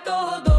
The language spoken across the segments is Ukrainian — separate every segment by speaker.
Speaker 1: todo.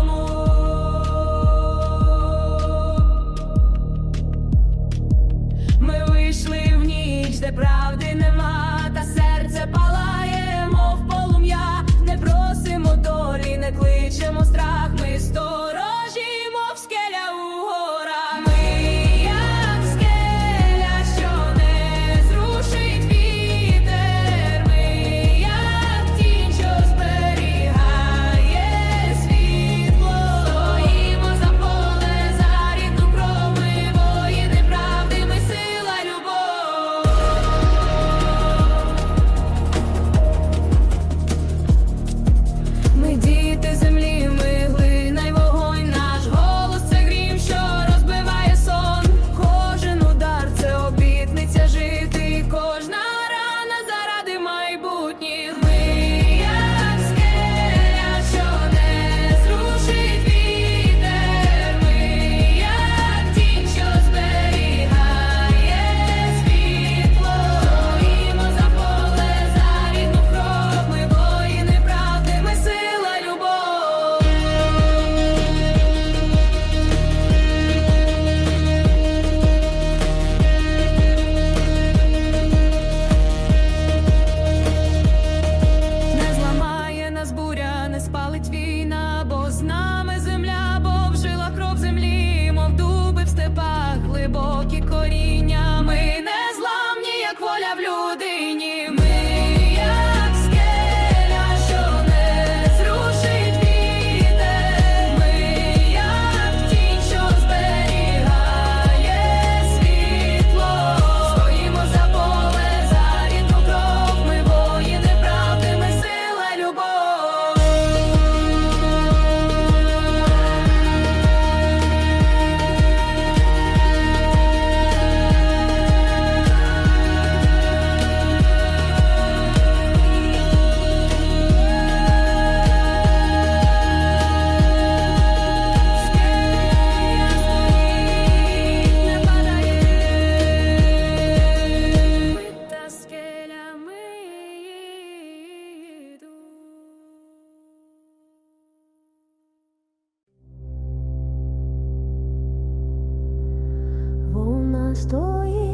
Speaker 1: Вона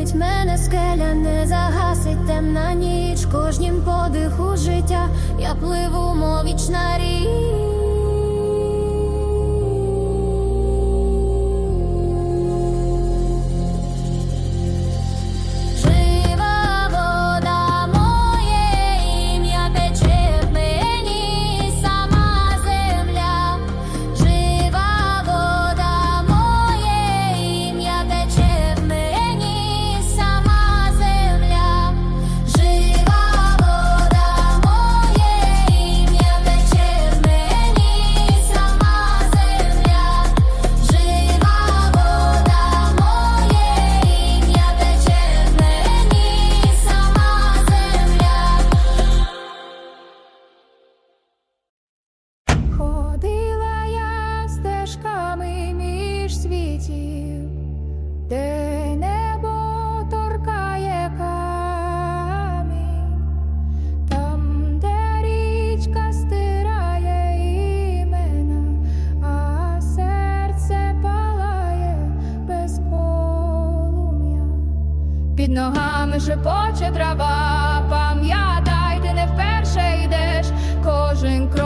Speaker 1: зупинить мене скеля, не
Speaker 2: загасить темна ніч, кожнім подиху життя, я пливу
Speaker 1: мовічна річ. під ногами шепоче трава, пам'ятайте, не вперше йдеш кожен крок.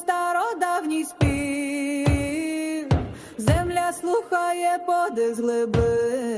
Speaker 1: стародавній спів, земля слухає поди з глибин.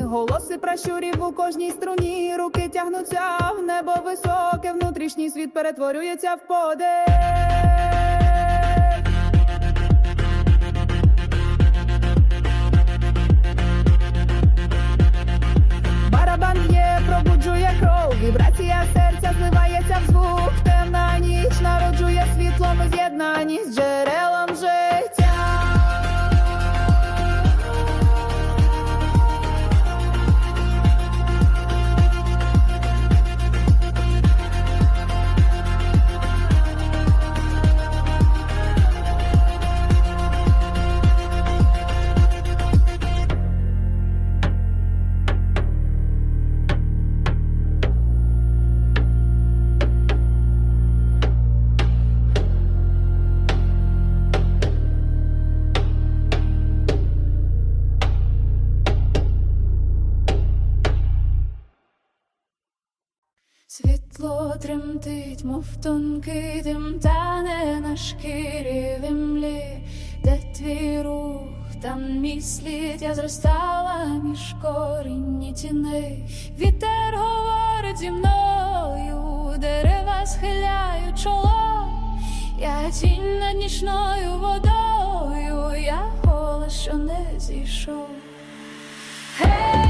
Speaker 1: Голоси пращурів у кожній струні, руки тягнуться в небо високе, внутрішній світ перетворюється в подих. Барабан є, пробуджує кров, вібрація серця зливається в звук. Темна ніч народжує світло, ми з'єднані з джерелом тонкий дим тане на шкірі вимлі, де твій рух, там мій слід, я зростала між корінні тіни. Вітер говорить зі мною, дерева схиляють чоло, я тінь над нічною водою, я голос, що не зійшов. Гей!